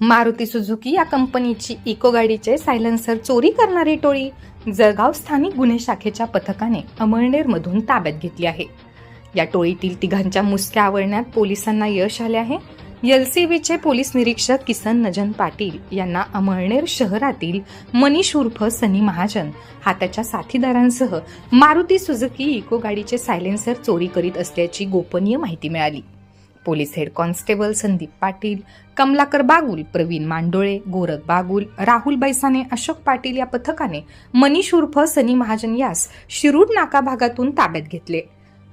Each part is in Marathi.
मारुती सुझुकी या कंपनीची इको गाडीचे सायलेन्सर चोरी करणारी टोळी जळगाव स्थानिक गुन्हे शाखेच्या पथकाने अमळनेरमधून ताब्यात घेतली आहे. या टोळीतील तिघांच्या मुसक्या आवळण्यात पोलिसांना यश आले आहे. एलसीबीचे पोलीस निरीक्षक किसन नजन पाटील यांना अमळनेर शहरातील मनीष उर्फ सनी महाजन हा त्याच्या साथीदारांसह मारुती सुझुकी इको गाडीचे सायलेन्सर चोरी करीत असल्याची गोपनीय माहिती मिळाली. Police head constable Sandeep Patil Kamlakar Bagul Pravin Mandole Gorakh Bagul Rahul Baisane Ashok Patil या पथकाने मनीष उर्फ सनी महाजन यास शिरूड नाका भागातून ताब्यात घेतले.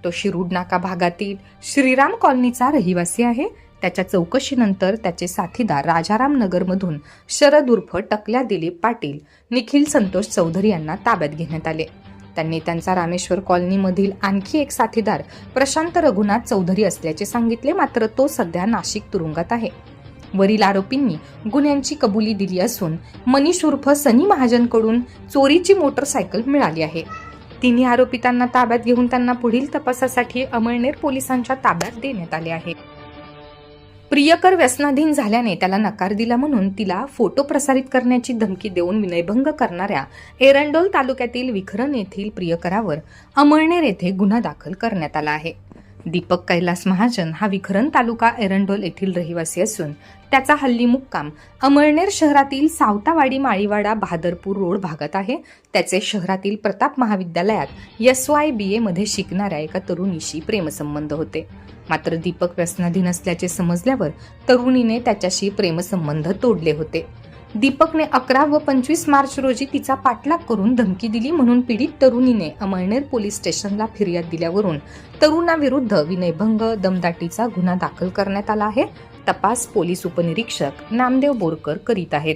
तो शिरूड नाका भागातील श्रीराम कॉलनीचा रहिवासी आहे. त्याच्या चौकशीनंतर त्याचे साथीदार राजाराम नगरमधून शरद उर्फ टकल्या दिलीप पाटील निखिल संतोष चौधरी यांना ताब्यात घेण्यात आले. त्यांनी त्यांचा रामेश्वर कॉलनीमधील आणखी एक साथीदार प्रशांत रघुनाथ चौधरी असल्याचे सांगितले मात्र तो सध्या नाशिक तुरुंगात आहे. वरील आरोपींनी गुन्ह्यांची कबुली दिली असून मनीष उर्फ सनी महाजनकडून चोरीची मोटरसायकल मिळाली आहे. तिन्ही आरोपी त्यांना ताब्यात घेऊन त्यांना पुढील तपासासाठी अमळनेर पोलिसांच्या ताब्यात देण्यात आले आहे. प्रियकर व्यसनाधीन झाल्याने त्याला नकार दिला म्हणून तिला फोटो प्रसारित करण्याची धमकी देऊन विनयभंग करणाऱ्या एरंडोल तालुक्यातील विखरण येथील प्रियकरावर अमळनेर येथे गुन्हा दाखल करण्यात आला आहे. दीपक कैलास महाजन हा विखरण तालुका एरंडोल येथील रहिवासी असून त्याचा हल्ली मुक्काम अमळनेर शहरातील सावतावाडी माळीवाडा बहादरपूर रोड भागात आहे. त्याचे शहरातील प्रताप महाविद्यालयात एस वाय बी एमध्ये शिकणाऱ्या एका तरुणीशी प्रेमसंबंध होते. मात्र दीपक व्यसनाधीन असल्याचे समजल्यावर तरुणीने त्याच्याशी प्रेमसंबंध तोडले होते. दीपकने अकरा व पंचवीस मार्च रोजी तिचा पाठलाग करून धमकी दिली म्हणून पीडित तरुणीने अमळनेर पोलीस स्टेशनला फिर्याद दिल्यावरून तरुणाविरुद्ध विनयभंग दमदाटीचा गुन्हा दाखल करण्यात आला आहे. तपास पोलीस उपनिरीक्षक नामदेव बोरकर करीत आहेत.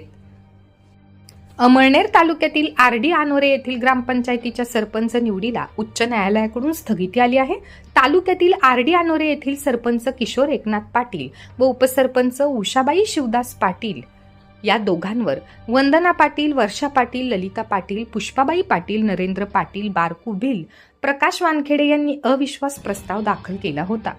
अमळनेर तालुक्यातील आरडी आनोरे येथील ग्रामपंचायतीच्या सरपंच निवडीला उच्च न्यायालयाकडून स्थगिती आली आहे. तालुक्यातील आरडी आनोरे येथील सरपंच किशोर एकनाथ पाटील व उपसरपंच उषाबाई शिवदास पाटील या दोघांवर वंदना पाटील वर्षा पाटील ललिता पाटील पुष्पाबाई पाटील नरेंद्र पाटील बारकू भिल प्रकाश वानखेडे यांनी अविश्वास प्रस्ताव दाखल केला होता.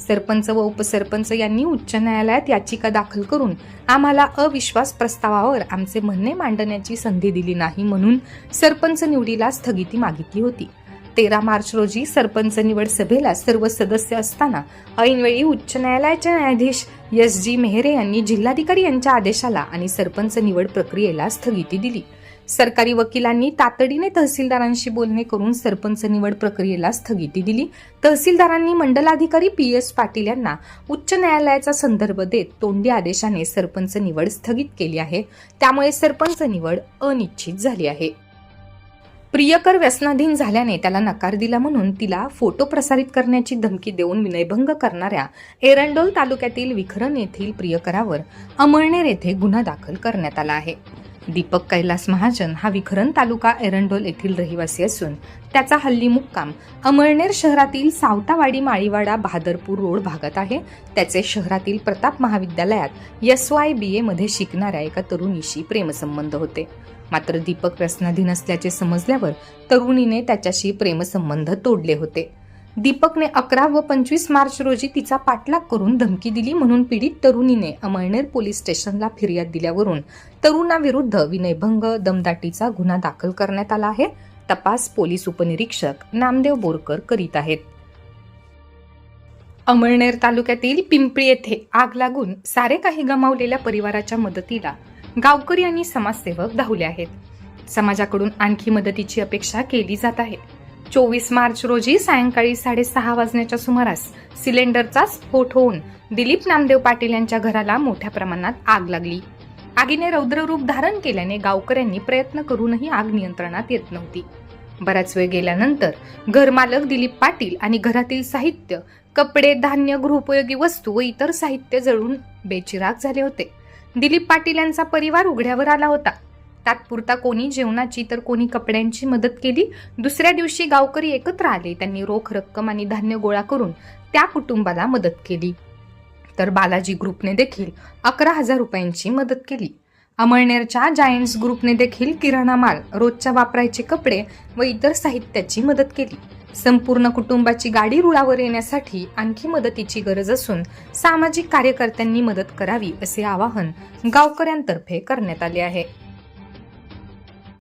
सरपंच व उपसरपंच यांनी उच्च न्यायालयात याचिका दाखल करून आम्हाला अविश्वास प्रस्तावावर आमचे म्हणणे मांडण्याची संधी दिली नाही म्हणून सरपंच निवडीला स्थगिती मागितली होती. तेरा मार्च रोजी सरपंच निवड सभेला सर्व सदस्य असताना ऐनवेळी उच्च न्यायालयाचे न्यायाधीश एस जी मेहरे यांनी जिल्हाधिकारी यांच्या आदेशाला आणि सरपंच निवड प्रक्रियेला स्थगिती दिली. सरकारी वकिलांनी तातडीने तहसीलदारांशी बोलणे करून सरपंच निवड प्रक्रियेला स्थगिती दिली. तहसीलदारांनी मंडलाधिकारी पी एस पाटील यांना उच्च न्यायालयाचा संदर्भ देत तोंडी आदेशाने सरपंच निवड स्थगित केली आहे. त्यामुळे सरपंच निवड अनिश्चित झाली आहे. प्रियकर व्यसनाधीन झाल्याने त्याला नकार दिला म्हणून तिला फोटो प्रसारित करण्याची धमकी देऊन विनयभंग करणाऱ्या एरंडोल तालुक्यातील विखरण येथील प्रियकरावर अमळनेर येथे गुन्हा दाखल करण्यात आला आहे. दीपक कैलास महाजन हा विखरण तालुका एरंडोल येथील रहिवासी असून त्याचा हल्ली मुक्काम अमळनेर शहरातील सावतावाडी माळीवाडा बहादरपूर रोड भागात आहे. त्याचे शहरातील प्रताप महाविद्यालयात एस वाय बी एमध्ये शिकणाऱ्या एका तरुणीशी प्रेमसंबंध होते. मात्र दीपक व्यसनाधीन असल्याचे समजल्यावर तरुणीने त्याच्याशी प्रेमसंबंध तोडले होते. दीपकने अकरा व पंचवीस मार्च रोजी तिचा पाठलाग करून धमकी दिली म्हणून पीडित तरुणीने अमळनेर पोलीस स्टेशनला फिर्याद दिल्यावरून तरुणाविरुद्ध विनयभंग दमदाटीचा गुन्हा दाखल करण्यात आला आहे. तपास पोलीस उपनिरीक्षक नामदेव बोरकर करीत आहेत. अमळनेर तालुक्यातील पिंपरी येथे आग लागून सारे काही गमावलेल्या परिवाराच्या मदतीला गावकरी आणि समाजसेवक धावले आहेत. समाजाकडून आणखी मदतीची अपेक्षा केली जात आहे. चोवीस मार्च रोजी सायंकाळी साडेसहा वाजण्याच्या सुमारास सिलेंडरचा स्फोट होऊन दिलीप नामदेव पाटील यांच्या घराला मोठ्या प्रमाणात आग लागली. आगीने रौद्ररूप धारण केल्याने गावकऱ्यांनी प्रयत्न करूनही आग नियंत्रणात येत नव्हती. बराच वेळ गेल्यानंतर घरमालक दिलीप पाटील आणि घरातील साहित्य कपडे धान्य गृहोपयोगी वस्तू व इतर साहित्य जळून बेचिराग झाले होते. दिलीप पाटील यांचा परिवार उघड्यावर आला होता. तात्पुरता कोणी जेवणाची तर कोणी कपड्यांची मदत केली. दुसऱ्या दिवशी गावकरी एकत्र आले. त्यांनी रोख रक्कम आणि धान्य गोळा करून त्या कुटुंबाला मदत केली. तर बालाजी ग्रुपने देखील अकरा हजार रुपयांची मदत केली. अमळनेरच्या जायंट्स ग्रुपने देखील किराणा माल रोजच्या वापरायचे कपडे व इतर साहित्याची मदत केली. संपूर्ण कुटुंबाची गाडी रुळावर येण्यासाठी आणखी मदतीची गरज असून सामाजिक कार्यकर्त्यांनी मदत करावी असे आवाहन गावकऱ्यांतर्फे करण्यात आले आहे.